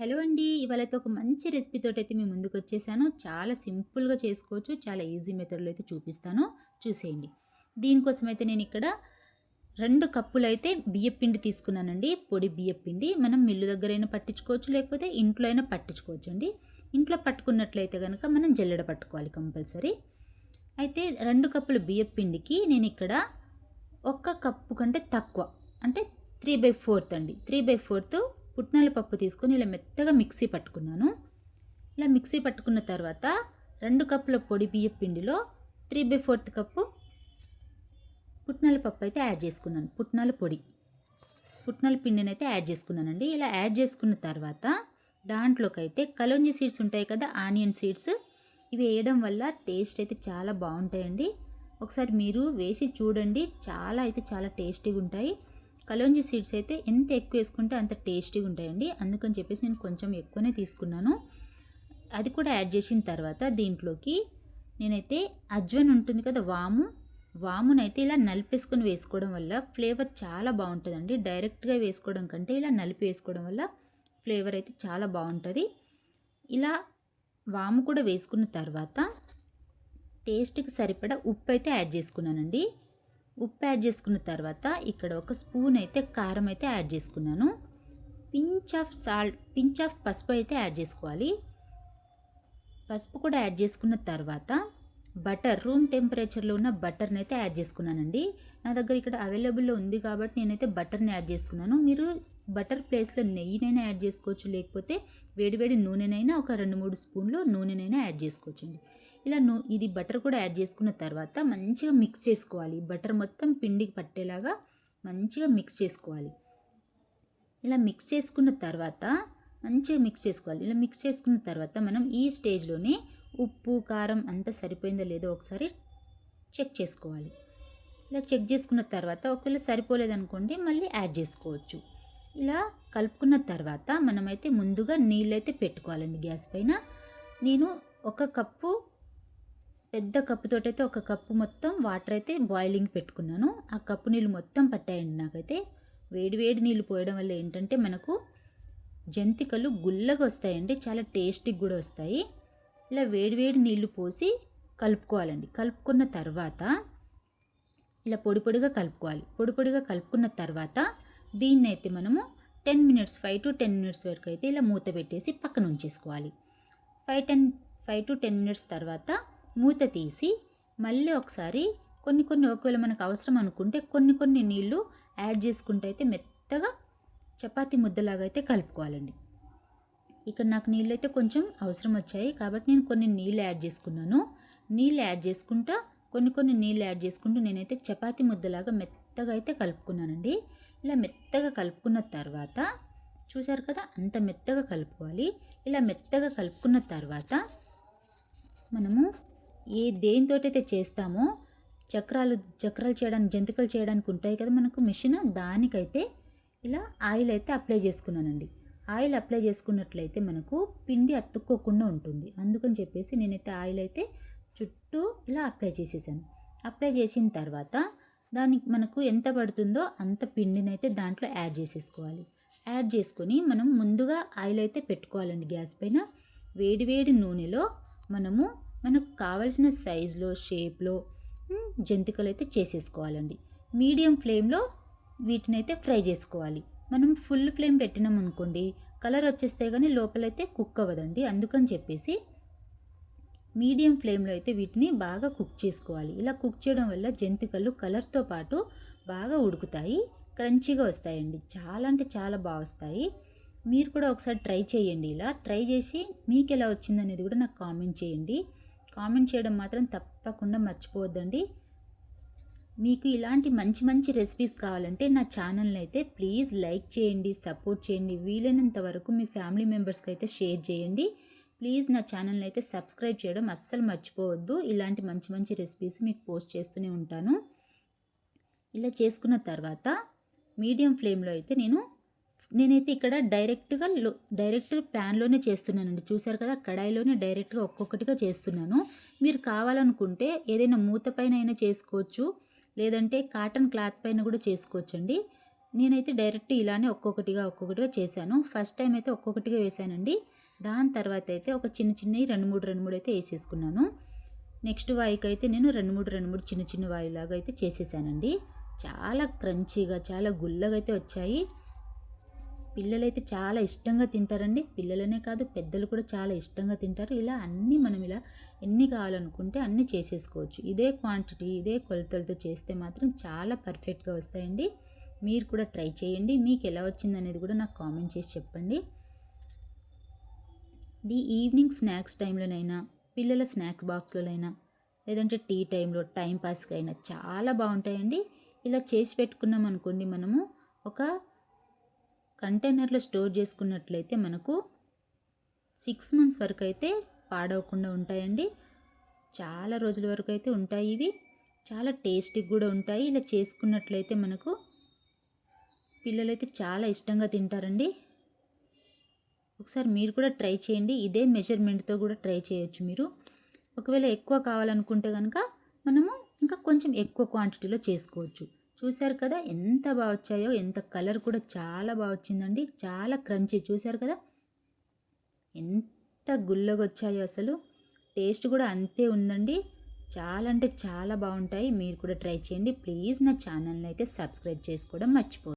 Hello అండి ఇవాళైతే ఒక మంచి రెసిపీతో అయితే మేము ముందుకు వచ్చేసాను చాలా సింపుల్గా చేసుకోవచ్చు చాలా ఈజీ మెథడ్లో అయితే చూపిస్తాను. చూసేయండి. దీనికోసం అయితే నేను ఇక్కడ రెండు కప్పులు అయితే బియ్యపిండి తీసుకున్నానండి. పొడి బియ్యపిండి. మనం మిల్లు దగ్గరైనా పట్టించుకోవచ్చు లేకపోతే ఇంట్లో అయినా పట్టించుకోవచ్చు అండి. ఇంట్లో పట్టుకున్నట్లయితే కనుక మనం జల్లెడ పట్టుకోవాలి కంపల్సరీ. అయితే రెండు కప్పులు బియ్యం పిండికి నేను ఇక్కడ ఒక్క కప్పు కంటే తక్కువ అంటే త్రీ బై ఫోర్త్ అండి. త్రీ బై ఫోర్త్ పుట్నాల పప్పు తీసుకొని ఇలా మెత్తగా మిక్సీ పట్టుకున్నాను. ఇలా మిక్సీ పట్టుకున్న తర్వాత రెండు కప్పుల పొడి బియ్య పిండిలో త్రీ బై ఫోర్త్ కప్పు పుట్నాల పప్పు అయితే యాడ్ చేసుకున్నాను. పుట్నాల పొడి. పుట్నాల పిండిని అయితే యాడ్ చేసుకున్నానండి. ఇలా యాడ్ చేసుకున్న తర్వాత దాంట్లోకి అయితే కలోంజి సీడ్స్ ఉంటాయి కదా ఆనియన్ సీడ్స్. ఇవి వేయడం వల్ల టేస్ట్ అయితే చాలా బాగుంటాయండి. ఒకసారి మీరు వేసి చూడండి. చాలా అయితే చాలా టేస్టీగా ఉంటాయి. కలోంజి సీడ్స్ అయితే ఎంత ఎక్కువ వేసుకుంటే అంత టేస్టీగా ఉంటాయండి. అందుకని చెప్పేసి నేను కొంచెం ఎక్కువనే తీసుకున్నాను. అది కూడా యాడ్ చేసిన తర్వాత దీంట్లోకి నేనైతే అజ్వన్ ఉంటుంది కదా వాము. వామునైతే ఇలా నలిపేసుకొని వేసుకోవడం వల్ల ఫ్లేవర్ చాలా బాగుంటుందండి. డైరెక్ట్గా వేసుకోవడం కంటే ఇలా నలిపి వేసుకోవడం వల్ల ఫ్లేవర్ అయితే చాలా బాగుంటుంది. ఇలా వాము కూడా వేసుకున్న తర్వాత టేస్ట్కి సరిపడా ఉప్పు అయితే యాడ్ చేసుకున్నానండి. ఉప్పు యాడ్ చేసుకున్న తర్వాత ఇక్కడ ఒక స్పూన్ అయితే కారం అయితే యాడ్ చేసుకున్నాను. Pinch of salt pinch of పసుపు అయితే యాడ్ చేసుకోవాలి. పసుపు కూడా యాడ్ చేసుకున్న తర్వాత బటర్ రూమ్ టెంపరేచర్లో ఉన్న బటర్ని అయితే యాడ్ చేసుకున్నానండి. నా దగ్గర ఇక్కడ అవైలబుల్లో ఉంది కాబట్టి నేనైతే బటర్ని యాడ్ చేసుకున్నాను. మీరు బటర్ ప్లేస్లో నెయ్యినైనా యాడ్ చేసుకోవచ్చు లేకపోతే వేడివేడి నూనెనైనా ఒక రెండు మూడు స్పూన్లు నూనెనైనా యాడ్ చేసుకోవచ్చండి. ఇలా నూ ఇది బటర్ కూడా యాడ్ చేసుకున్న తర్వాత మంచిగా మిక్స్ చేసుకోవాలి. బటర్ మొత్తం పిండికి పట్టేలాగా మంచిగా మిక్స్ చేసుకోవాలి. ఇలా మిక్స్ చేసుకున్న తర్వాత మంచిగా మిక్స్ చేసుకోవాలి. ఇలా మిక్స్ చేసుకున్న తర్వాత మనం ఈ స్టేజ్లోనే ఉప్పు కారం అంతా సరిపోయిందో లేదో ఒకసారి చెక్ చేసుకోవాలి. ఇలా చెక్ చేసుకున్న తర్వాత ఒకవేళ సరిపోలేదనుకోండి మళ్ళీ యాడ్ చేసుకోవచ్చు. ఇలా కలుపుకున్న తర్వాత మనమైతే ముందుగా నీళ్ళైతే పెట్టుకోవాలండి గ్యాస్ పైన. నేను ఒక కప్పు పెద్ద కప్పుతోటైతే ఒక కప్పు మొత్తం వాటర్ అయితే బాయిలింగ్ పెట్టుకున్నాను. ఆ కప్పు నీళ్ళు మొత్తం పట్టాయండి నాకైతే. వేడి వేడి నీళ్ళు పోయడం వల్ల ఏంటంటే మనకు జంతికలు గుల్లగా వస్తాయండి. చాలా టేస్టీగా కూడా వస్తాయి. ఇలా వేడి వేడి నీళ్ళు పోసి కలుపుకోవాలండి. కలుపుకున్న తర్వాత ఇలా పొడి పొడిగా కలుపుకోవాలి. పొడి పొడిగా కలుపుకున్న తర్వాత దీన్ని అయితే మనము ten minutes five to ten minutes వరకు అయితే ఇలా మూత పెట్టేసి పక్కన ఉంచేసుకోవాలి. Five ten five to ten minutes తర్వాత మూత తీసి మళ్ళీ ఒకసారి కొన్ని కొన్ని ఒకవేళ మనకు అవసరం అనుకుంటే కొన్ని కొన్ని నీళ్ళు యాడ్ చేసుకుంటే అయితే మెత్తగా చపాతీ ముద్దలాగా అయితే కలుపుకోవాలండి. ఇక్కడ నాకు నీళ్ళు అయితే కొంచెం అవసరం వచ్చాయి కాబట్టి నేను కొన్ని నీళ్ళు యాడ్ చేసుకున్నాను. నీళ్ళు యాడ్ చేసుకుంటా కొన్ని కొన్ని నీళ్ళు యాడ్ చేసుకుంటూ నేనైతే చపాతీ ముద్దలాగా మెత్తగా అయితే కలుపుకున్నానండి. ఇలా మెత్తగా కలుపుకున్న తర్వాత చూసారు కదా అంత మెత్తగా కలుపుకోవాలి. ఇలా మెత్తగా కలుపుకున్న తర్వాత మనము ఏ దేనితోటైతే చేస్తామో చక్రాలు చక్రాలు చేయడానికి జంతికలు చేయడానికి ఉంటాయి కదా మనకు మిషన్. దానికైతే ఇలా ఆయిల్ అయితే అప్లై చేసుకున్నానండి. ఆయిల్ అప్లై చేసుకున్నట్లయితే మనకు పిండి అతుక్కోకుండా ఉంటుంది. అందుకని చెప్పేసి నేనైతే ఆయిల్ అయితే చుట్టూ ఇలా అప్లై చేసేసాను. అప్లై చేసిన తర్వాత దానికి మనకు ఎంత పడుతుందో అంత పిండిని అయితే దాంట్లో యాడ్ చేసేసుకోవాలి. యాడ్ చేసుకొని మనం ముందుగా ఆయిల్ అయితే పెట్టుకోవాలండి గ్యాస్ పైన. వేడి వేడి నూనెలో మనము మనకు కావలసిన సైజులో షేప్లో జంతికలు అయితే చేసేసుకోవాలండి. మీడియం ఫ్లేమ్లో వీటిని అయితే ఫ్రై చేసుకోవాలి. మనం ఫుల్ ఫ్లేమ్ పెట్టినాం అనుకోండి కలర్ వచ్చేస్తే కానీ లోపలైతే కుక్ అవ్వదండి. అందుకని చెప్పేసి మీడియం ఫ్లేమ్లో అయితే వీటిని బాగా కుక్ చేసుకోవాలి. ఇలా కుక్ చేయడం వల్ల జంతికలు కలర్తో పాటు బాగా ఉడుకుతాయి క్రంచీగా వస్తాయండి. చాలా అంటే చాలా బాగా వస్తాయి. మీరు కూడా ఒకసారి ట్రై చేయండి ఇలా. ట్రై చేసి మీకు ఎలా వచ్చిందనేది కూడా నాకు కామెంట్ చేయండి. కామెంట్ చేయడం మాత్రం తప్పకుండా మర్చిపోవద్దండి. మీకు ఇలాంటి మంచి మంచి రెసిపీస్ కావాలంటే నా ఛానల్ని అయితే ప్లీజ్ లైక్ చేయండి సపోర్ట్ చేయండి. వీలైనంత వరకు మీ ఫ్యామిలీ మెంబర్స్కి అయితే షేర్ చేయండి. ప్లీజ్ నా ఛానల్ని అయితే సబ్స్క్రైబ్ చేయడం అస్సలు మర్చిపోవద్దు. ఇలాంటి మంచి మంచి రెసిపీస్ మీకు పోస్ట్ చేస్తూనే ఉంటాను. ఇలా చేసుకున్న తర్వాత మీడియం ఫ్లేమ్లో అయితే నేను నేనైతే ఇక్కడ డైరెక్ట్గా లో డైరెక్ట్ ప్యాన్లోనే చేస్తున్నానండి. చూసారు కదా కడాయిలోనే డైరెక్ట్గా ఒక్కొక్కటిగా చేస్తున్నాను. మీరు కావాలనుకుంటే ఏదైనా మూత పైన అయినా చేసుకోవచ్చు లేదంటే కాటన్ క్లాత్ పైన కూడా చేసుకోవచ్చండి. నేనైతే డైరెక్ట్ ఇలానే ఒక్కొక్కటిగా ఒక్కొక్కటిగా చేశాను. ఫస్ట్ టైం అయితే ఒక్కొక్కటిగా వేసానండి దాని తర్వాత అయితే ఒక చిన్న చిన్నవి రెండు మూడు రెండు మూడు అయితే వేసేసుకున్నాను. నెక్స్ట్ వాయికి అయితే నేను రెండు మూడు రెండు మూడు చిన్న చిన్న వాయులాగా అయితే చేసేసానండి. చాలా క్రంచీగా చాలా గుల్లగా అయితే వచ్చాయి. పిల్లలైతే చాలా ఇష్టంగా తింటారండి. పిల్లలనే కాదు పెద్దలు కూడా చాలా ఇష్టంగా తింటారు. ఇలా అన్నీ మనం ఇలా ఎన్ని కావాలనుకుంటే అన్నీ చేసేసుకోవచ్చు. ఇదే క్వాంటిటీ ఇదే కొలతలతో చేస్తే మాత్రం చాలా పర్ఫెక్ట్గా వస్తాయండి. మీరు కూడా ట్రై చేయండి. మీకు ఎలా వచ్చింది అనేది కూడా నాకు కామెంట్ చేసి చెప్పండి. ఇది ఈవినింగ్ స్నాక్స్ టైంలోనైనా పిల్లల స్నాక్ బాక్స్లోనైనా లేదంటే టీ టైంలో టైం పాస్కి అయినా చాలా బాగుంటాయండి. ఇలా చేసి పెట్టుకున్నాం అనుకోండి మనము ఒక కంటైనర్లో స్టోర్ చేసుకున్నట్లయితే మనకు సిక్స్ మంత్స్ వరకు అయితే పాడవకుండా ఉంటాయండి. చాలా రోజుల వరకు అయితే ఉంటాయి ఇవి. చాలా టేస్టీగా కూడా ఉంటాయి. ఇలా చేసుకున్నట్లయితే మనకు పిల్లలైతే చాలా ఇష్టంగా తింటారండి. ఒకసారి మీరు కూడా ట్రై చేయండి. ఇదే మెజర్మెంట్తో కూడా ట్రై చేయొచ్చు మీరు. ఒకవేళ ఎక్కువ కావాలనుకుంటే కనుక మనము ఇంకా కొంచెం ఎక్కువ క్వాంటిటీలో చేసుకోవచ్చు. చూశారు కదా? ఎంత బాగా వచ్చాయో ఎంత కలర్ కూడా చాలా బాగా వచ్చిందండి. చాలా క్రంచీ. చూశారు కదా? ఎంత గుల్లగా వచ్చాయో అసలు. టేస్ట్ కూడా అంతే ఉందండి. చాలా అంటే చాలా బాగుంటాయి. మీరు కూడా ట్రై చేయండి. ప్లీజ్ నా ఛానల్ని అయితే సబ్స్క్రైబ్ చేసుకోవడం మర్చిపో